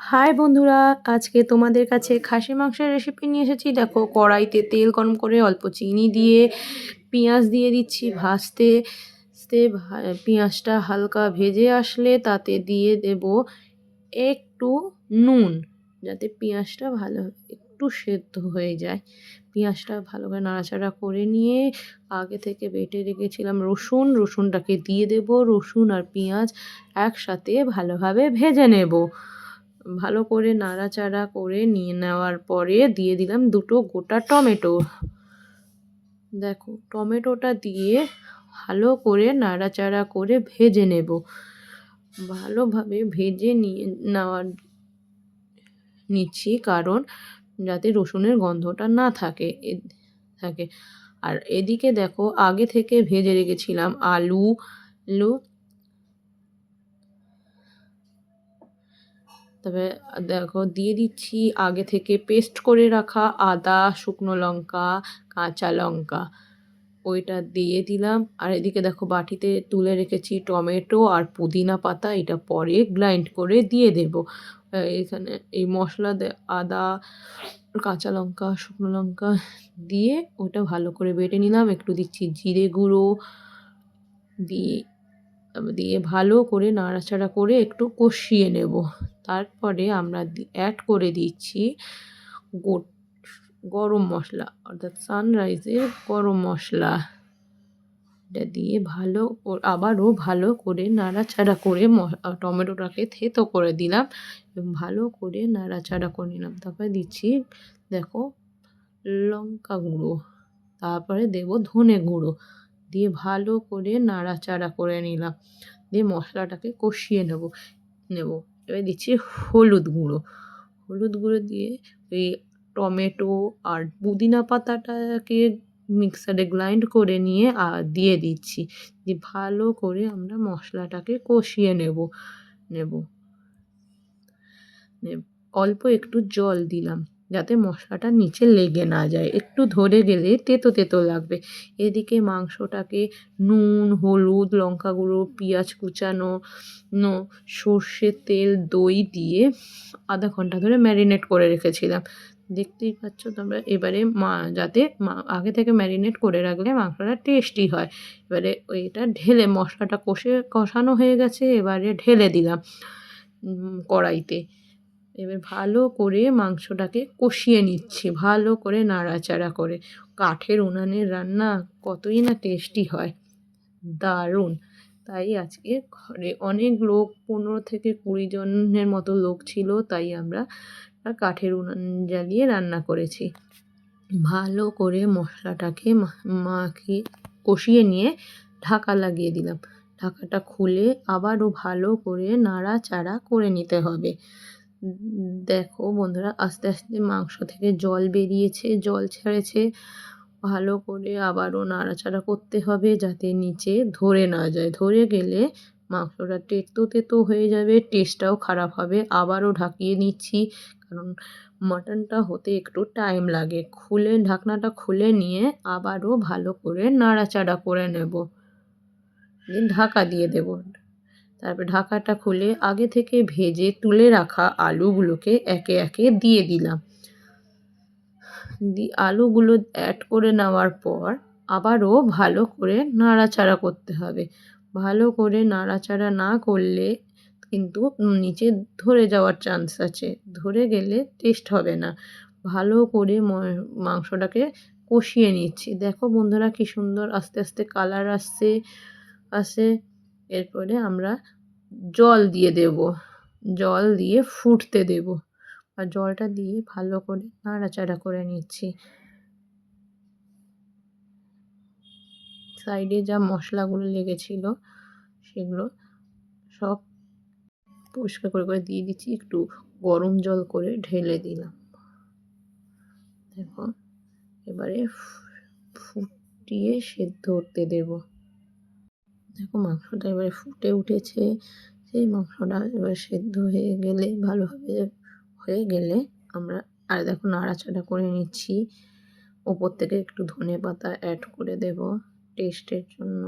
High বন্ধুরা, আজকে তোমাদের কাছে খাসি মাংসের রেসিপি নিয়ে এসেছি। দেখো, কড়াইতে তেল গরম করে অল্প চিনি দিয়ে, পেঁয়াজ দিয়ে দিচ্ছি ভাজতে। পেঁয়াজটা হালকা ভেজে আসলে তাতে দিয়ে দেব একটু নুন, যাতে পেঁয়াজটা ভালো, একটু সেদ্ধ হয়ে যায়। পেঁয়াজটা ভালো করে নাড়াচাড়া করে নিয়ে আগে থেকে বেটে রেখেছিলাম রসুন। রসুনটাকে দিয়ে দেব, রসুন আর পেঁয়াজ একসাথে ভালোভাবে ভেজে নেব। ভালো করে নাড়াচাড়া করে নিয়ে নেওয়ার পরে দিয়ে দিলাম দুটো গোটা টমেটো। দেখো, টমেটোটা দিয়ে ভালো করে নাড়াচাড়া করে ভেজে নেব। ভালোভাবে ভেজে নিয়ে নেওয়ার নিচ্ছি কারণ যাতে রসুনের গন্ধটা না থাকে থাকে। আর এদিকে দেখো, আগে থেকে ভেজে রেখেছিলাম আলু। আলু তবে, দেখো, দিয়ে দিচ্ছি আগে থেকে পেস্ট করে রাখা আদা, শুকনো লঙ্কা, কাঁচা লঙ্কা। ওইটা দিয়ে দিলাম। আর এদিকে দেখো, বাটিতে তুলে রেখেছি টমেটো আর পুদিনা পাতা। এটা পরে গ্রাইন্ড করে দিয়ে দেব। এখানে এই মশলা আদা, কাঁচা লঙ্কা, শুকনো লঙ্কা দিয়ে ওটা ভালো করে বেটে নিলাম। একটু দিচ্ছি জিরে গুঁড়ো। দিয়ে দিয়ে ভালো করে নাড়াচাড়া করে একটু কষিয়ে নেব। তারপরে আমরা অ্যাড করে দিচ্ছি গরম মশলা, অর্থাৎ সানরাইজের গরম মশলা। এটা দিয়ে ভালো আবারও ভালো করে নাড়াচাড়া করে টমেটোটাকে থেতো করে দিলাম ভালো করে নাড়াচাড়া করে নিলাম। তারপরে দিচ্ছি, দেখো, লঙ্কা গুঁড়ো, তারপরে দেব ধনে গুঁড়ো। দিয়ে ভালো করে নাড়াচাড়া করে নিলাম। দিয়ে মশলাটাকে কষিয়ে নেব নেব। এবার দিচ্ছি হলুদ গুঁড়ো। হলুদ গুঁড়ো দিয়ে ওই টমেটো আর পুদিনা পাতাটাকে মিক্সারে গ্রাইন্ড করে নিয়ে দিয়ে দিচ্ছি। দিয়ে ভালো করে আমরা মশলাটাকে কষিয়ে নেব নেব। নেব। অল্প একটু জল দিলাম। যাতে মশলাটা নিচে লেগে না যায়। একটু ধরে গেলে তেতো তেতো লাগবে। এদিকে মাংসটাকে নুন, হলুদ লঙ্কা গুঁড়ো পেঁয়াজ কুচানো, নো সর্ষের তেল, দই দিয়ে আধা ঘণ্টা ধরে ম্যারিনেট করে রেখেছিলাম। দেখতেই পাচ্ছ তোমরা, এবারে মা, যাতে আগে থেকে ম্যারিনেট করে রাখলে মাংসটা টেস্টি হয়। এবারে ওইটা ঢেলে মশলাটা কষে, কষানো হয়ে গেছে, এবারে ঢেলে দিলাম কড়াইতে। এবার ভালো করে মাংসটাকে কষিয়ে নিচ্ছি, ভালো করে নাড়াচাড়া করে। কাঠের উনানের রান্না কতই না টেস্টি হয়। দারুণ! তাই আজকে ঘরে অনেক লোক, পনেরো থেকে কুড়ি জনের মতো লোক ছিল, তাই আমরা কাঠের উনান জ্বালিয়ে রান্না করেছি। ভালো করে মশলাটাকে মাখিয়ে কষিয়ে নিয়ে ঢাকা লাগিয়ে দিলাম। ঢাকাটা খুলে আবারও ভালো করে নাড়াচাড়া করে নিতে হবে। দেখো বন্ধুরা, আস্তে আস্তে মাংস থেকে জল বেরিয়েছে, জল ছেড়েছে। ভালো করে আবারও নাড়াচাড়া করতে হবে যাতে নিচে ধরে না যায়। ধরে গেলে মাংসটা তেতো তেতো হয়ে যাবে টেস্টটাও খারাপ হবে। আবারও ঢাকিয়ে নিচ্ছি, কারণ মাটনটা হতে একটু টাইম লাগে। খুলে, ঢাকনাটা খুলে নিয়ে আবারও ভালো করে নাড়াচাড়া করে নেব। ঢাকা দিয়ে দেব। তারপর ঢাকাটা খুলে আগে থেকে ভেজে তুলে রাখা আলুগুলোকে একে একে দিয়ে দিলাম। দি, আলুগুলো অ্যাড করে নেওয়ার পর আবারও ভালো করে নাড়াচাড়া করতে হবে। ভালো করে নাড়াচাড়া না করলে কিন্তু নিচে ধরে যাওয়ার চান্স আছে। ধরে গেলে টেস্ট হবে না। ভালো করে মাংসটাকে কষিয়ে নিচ্ছি। দেখো বন্ধুরা কি সুন্দর আস্তে আস্তে কালার আসছে, আসে। এরপরে আমরা জল দিয়ে দেব। জল দিয়ে ফুটতে দেব। আর জলটা দিয়ে ভালো করে নাড়াচাড়া করে নিচ্ছি। সাইডে যা মশলাগুলো লেগেছিল, সেগুলো সব পরিষ্কার করে করে দিয়ে দিচ্ছি। একটু গরম জল করে ঢেলে দিলাম। দেখো, এবারে ফুটিয়ে সেদ্ধ হতে দেব। দেখো মাংসটা এবারে ফুটে উঠেছে, সেই মাংসটা এবার সেদ্ধ হয়ে গেলে, ভালোভাবে হয়ে গেলে আমরা আর দেখো নাড়াচাড়া করে নিচ্ছি। ওপর থেকে একটু ধনে পাতা অ্যাড করে দেব টেস্টের জন্য।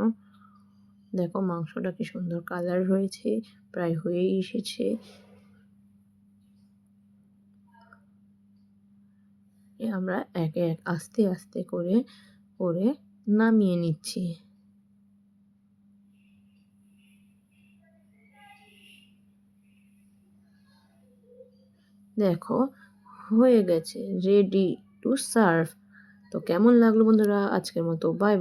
দেখো মাংসটা কি সুন্দর কালার রয়েছে প্রায় হয়েই এসেছে। আমরা একে এক আস্তে আস্তে করে করে নামিয়ে নিচ্ছি। দেখো হয়ে গেছে রেডি টু সার্ভ তো কেমন লাগল বন্ধুরা? আজকের মতো বাই